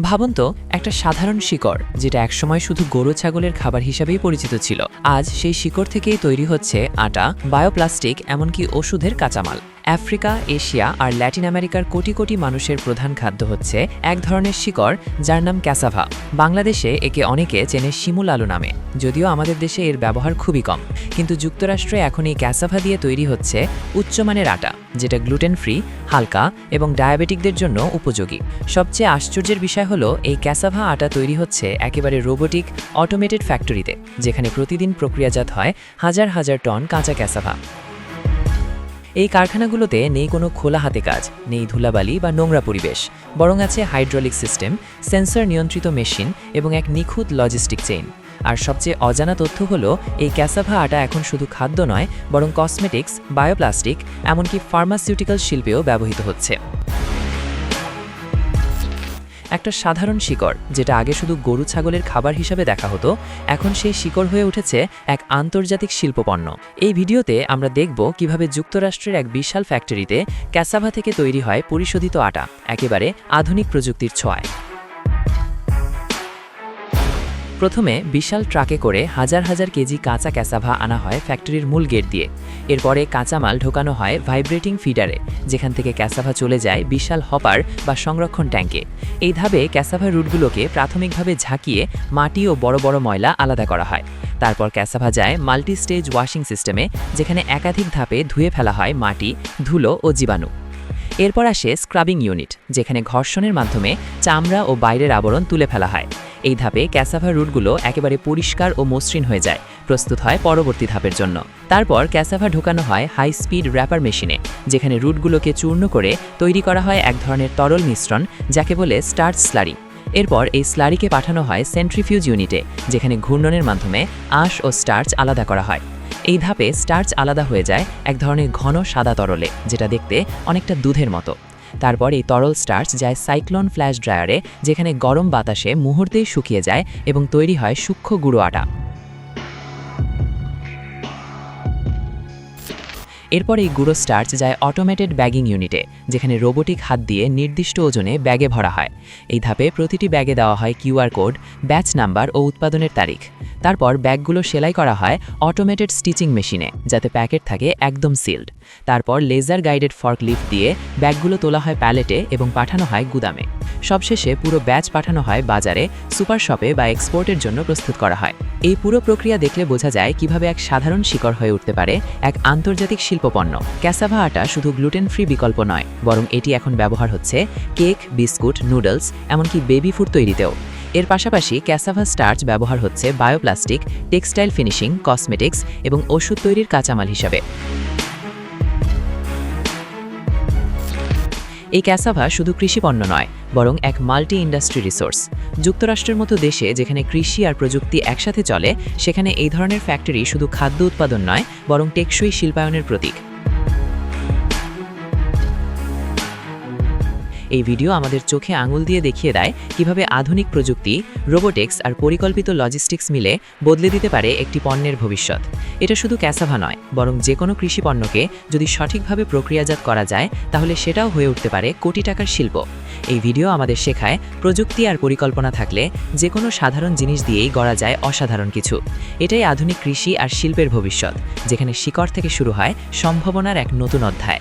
ভাবুন তো, একটা সাধারণ শিকড়, যেটা একসময় শুধু গরু ছাগলের খাবার হিসাবেই পরিচিত ছিল। আজ সেই শিকড় থেকেই তৈরি হচ্ছে আটা, বায়োপ্লাস্টিক, এমনকি ওষুধের কাঁচামাল। আফ্রিকা, এশিয়া আর ল্যাটিন আমেরিকার কোটি কোটি মানুষের প্রধান খাদ্য হচ্ছে এক ধরনের শিকড় যার নাম ক্যাসাভা। বাংলাদেশে একে অনেকে চেনে শিমুল আলু নামে, যদিও আমাদের দেশে এর ব্যবহার খুবই কম। কিন্তু যুক্তরাষ্ট্রে এখন এই ক্যাসাভা দিয়ে তৈরি হচ্ছে উচ্চমানের আটা, যেটা গ্লুটেন ফ্রি হালকা এবং ডায়াবেটিকদের জন্য উপযোগী। সবচেয়ে আশ্চর্যের বিষয় হলো, এই ক্যাসাভা আটা তৈরি হচ্ছে একেবারে রোবোটিক, অটোমেটেড ফ্যাক্টরিতে, যেখানে প্রতিদিন প্রক্রিয়াজাত হয় হাজার হাজার টন কাঁচা ক্যাসাভা। এই কারখানাগুলোতে নেই কোনো খোলা হাতে কাজ, নেই ধুলাবালি বা নোংরা পরিবেশ। বরং আছে হাইড্রোলিক সিস্টেম, সেন্সর নিয়ন্ত্রিত মেশিন এবং এক নিখুঁত লজিস্টিক চেইন। আর সবচেয়ে অজানা তথ্য হলো, এই ক্যাসাভা আটা এখন শুধু খাদ্য নয়, বরং কসমেটিক্স বায়োপ্লাস্টিক এমনকি ফার্মাসিউটিক্যাল শিল্পেও ব্যবহৃত হচ্ছে। একটা সাধারণ শিকড়, যেটা আগে শুধু গরু ছাগলের খাবার হিসাবে দেখা হতো, এখন সেই শিকড় হয়ে উঠেছে এক আন্তর্জাতিক শিল্পপণ্য। এই ভিডিওতে আমরা দেখব কীভাবে যুক্তরাষ্ট্রের এক বিশাল ফ্যাক্টরিতে ক্যাসাভা থেকে তৈরি হয় পরিশোধিত আটা, একেবারে আধুনিক প্রযুক্তির ছোঁয়ায়। প্রথমে বিশাল ট্রাকে করে হাজার হাজার কেজি কাঁচা ক্যাসাভা আনা হয় ফ্যাক্টরির মূল গেট দিয়ে। এরপরে কাঁচামাল ঢোকানো হয় ভাইব্রেটিং ফিডারে, যেখান থেকে ক্যাসাভা চলে যায় বিশাল হপার বা সংরক্ষণ ট্যাঙ্কে। এই ধাপে ক্যাসাভা রুটগুলোকে প্রাথমিকভাবে ঝাঁকিয়ে মাটি ও বড় বড় ময়লা আলাদা করা হয়। তারপর ক্যাসাভা যায় মাল্টি স্টেজ ওয়াশিং সিস্টেমে, যেখানে একাধিক ধাপে ধুয়ে ফেলা হয় মাটি, ধুলো ও জীবাণু। এরপর আসে স্ক্রাবিং ইউনিট, যেখানে ঘর্ষণের মাধ্যমে চামড়া ও বাইরের আবরণ তুলে ফেলা হয়। এই ধাপে ক্যাসাভা রুটগুলো একেবারে পরিষ্কার ও মসৃণ হয়ে যায়, প্রস্তুত হয় পরবর্তী ধাপের জন্য। তারপর ক্যাসাভা ঢোকানো হয় হাই স্পিড র্যাপার মেশিনে, যেখানে রুটগুলোকে চূর্ণ করে তৈরি করা হয় এক ধরনের তরল মিশ্রণ, যাকে বলে স্টার্চ স্লারি। এরপর এই স্লারিকে পাঠানো হয় সেন্ট্রিফিউজ ইউনিটে, যেখানে ঘূর্ণনের মাধ্যমে আঁশ ও স্টার্চ আলাদা করা হয়। এই ধাপে স্টার্চ আলাদা হয়ে যায় এক ধরনের ঘন সাদা তরলে, যেটা দেখতে অনেকটা দুধের মতো। তারপর এই তরল স্টার্চ যায় সাইক্লোন ফ্ল্যাশ ড্রায়ারে, যেখানে গরম বাতাসে মুহূর্তেই শুকিয়ে যায় এবং তৈরি হয় সূক্ষ্ম গুঁড়ো আটা। এরপর এই গুঁড়ো স্টার্চ যায় অটোমেটেড ব্যাগিং ইউনিটে যেখানে রোবোটিক হাত দিয়ে নির্দিষ্ট ওজনে ব্যাগে ভরা হয়। এই ধাপে প্রতিটি ব্যাগে দেওয়া হয় কিউআর কোড, ব্যাচ নাম্বার ও উৎপাদনের তারিখ। তারপর ব্যাগগুলো সেলাই করা হয় অটোমেটেড স্টিচিং মেশিনে যাতে প্যাকেট থাকে একদম সিল্ড তারপর লেজার গাইডেড ফর্ক লিফট দিয়ে ব্যাগগুলো তোলা হয় প্যালেটে এবং পাঠানো হয় গুদামে। সবশেষে পুরো ব্যাচ পাঠানো হয় বাজারে, সুপার শপে বা এক্সপোর্টের জন্য প্রস্তুত করা হয়। এই পুরো প্রক্রিয়া দেখলে বোঝা যায় কীভাবে এক সাধারণ শিকড় হয়ে উঠতে পারে এক আন্তর্জাতিক শিল্পপণ্য। ক্যাসাভা আটা শুধু গ্লুটেন ফ্রি বিকল্প নয়, বরং এটি এখন ব্যবহার হচ্ছে কেক, বিস্কুট, নুডলস, এমনকি বেবি ফুড তৈরিতেও। এর পাশাপাশি ক্যাসাভা স্টার্চ ব্যবহার হচ্ছে বায়োপ্লাস্টিক, টেক্সটাইল ফিনিশিং, কসমেটিক্স এবং ওষুধ তৈরির কাঁচামাল হিসাবে। এই ক্যাসাভা শুধু কৃষিপণ্য নয়, বরং এক মাল্টি ইন্ডাস্ট্রি রিসোর্স। যুক্তরাষ্ট্রের মতো দেশে যেখানে কৃষি আর প্রযুক্তি একসাথে চলে, সেখানে এই ধরনের ফ্যাক্টরি শুধু খাদ্য উৎপাদন নয়, বরং টেকসই শিল্পায়নের প্রতীক। এই ভিডিও আমাদের চোখে আঙুল দিয়ে দেখিয়ে দেয় কীভাবে আধুনিক প্রযুক্তি, রোবোটিক্স আর পরিকল্পিত লজিস্টিক্স মিলে বদলে দিতে পারে একটি পণ্যের ভবিষ্যৎ। এটা শুধু ক্যাসাভা নয়, বরং যে কোনো কৃষি পণ্যকে যদি সঠিকভাবে প্রক্রিয়াজাত করা যায়, তাহলে সেটাও হয়ে উঠতে পারে কোটি টাকার শিল্প। এই ভিডিও আমাদের শেখায় প্রযুক্তি আর পরিকল্পনা থাকলে যে কোনো সাধারণ জিনিস দিয়েই গড়া যায় অসাধারণ কিছু। এটাই আধুনিক কৃষি আর শিল্পের ভবিষ্যৎ, যেখানে শিকড় থেকে শুরু হয় সম্ভাবনার এক নতুন অধ্যায়।